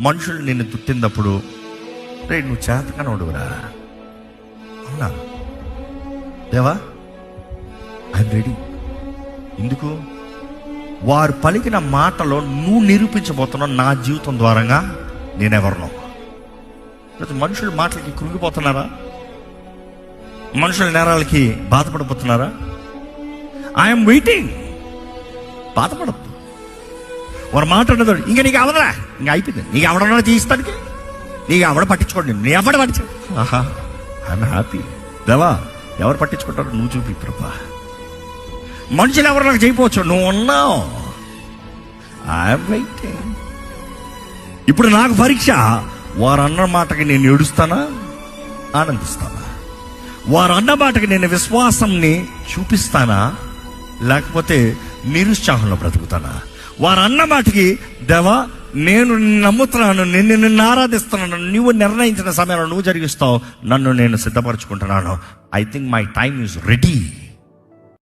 మనుషులు నిన్ను తుట్టినప్పుడు రే నువ్వు చేతకాని వాడువురా అవునా? దేవా ఐఎమ్ రెడీ. ఎందుకు? వారు పలికిన మాటలో నువ్వు నిరూపించబోతున్నావు నా జీవితం ద్వారంగా నేనెవరినో. ప్రతి మనుషుల మాటలకి కృంగిపోతున్నారా? మనుషుల నేరాలకి బాధపడిపోతున్నారా ఐఎమ్ వెయిటింగ్ బాధపడద్దు. వారు మాట్లాడదు ఇంకా నీకు అవడరా ఇంకా అయిపోయింది. నీకు అవడరా తీస్తానికి? నీకు అవడ పట్టించుకోండి నీ ఎవడ పట్టించు ఆహా. ఐఎమ్ హ్యాపీ దేవా ఎవరు పట్టించుకుంటారు నువ్వు చూపి ప్రభా. మనుషులు ఎవరు నాకు చేయకపోవచ్చు? నువ్వు ఉన్నావు. ఐఎమ్ వెయిటింగ్ ఇప్పుడు నాకు పరీక్ష. వారు అన్న మాటకి నేను ఏడుస్తానా? ఆనందిస్తానా వారు అన్న మాటకి నేను విశ్వాసంని చూపిస్తానా? లేకపోతే నిరుత్సాహంలో బ్రతుకుతానా? వారు అన్న మాటకి దేవా నేను నమ్ముతున్నాను నిన్ను నిన్ను ఆరాధిస్తున్నాను నువ్వు నిర్ణయించిన సమయంలో నువ్వు జరిగిస్తావు నన్ను నేను సిద్ధపరచుకుంటున్నాను. I think my time is ready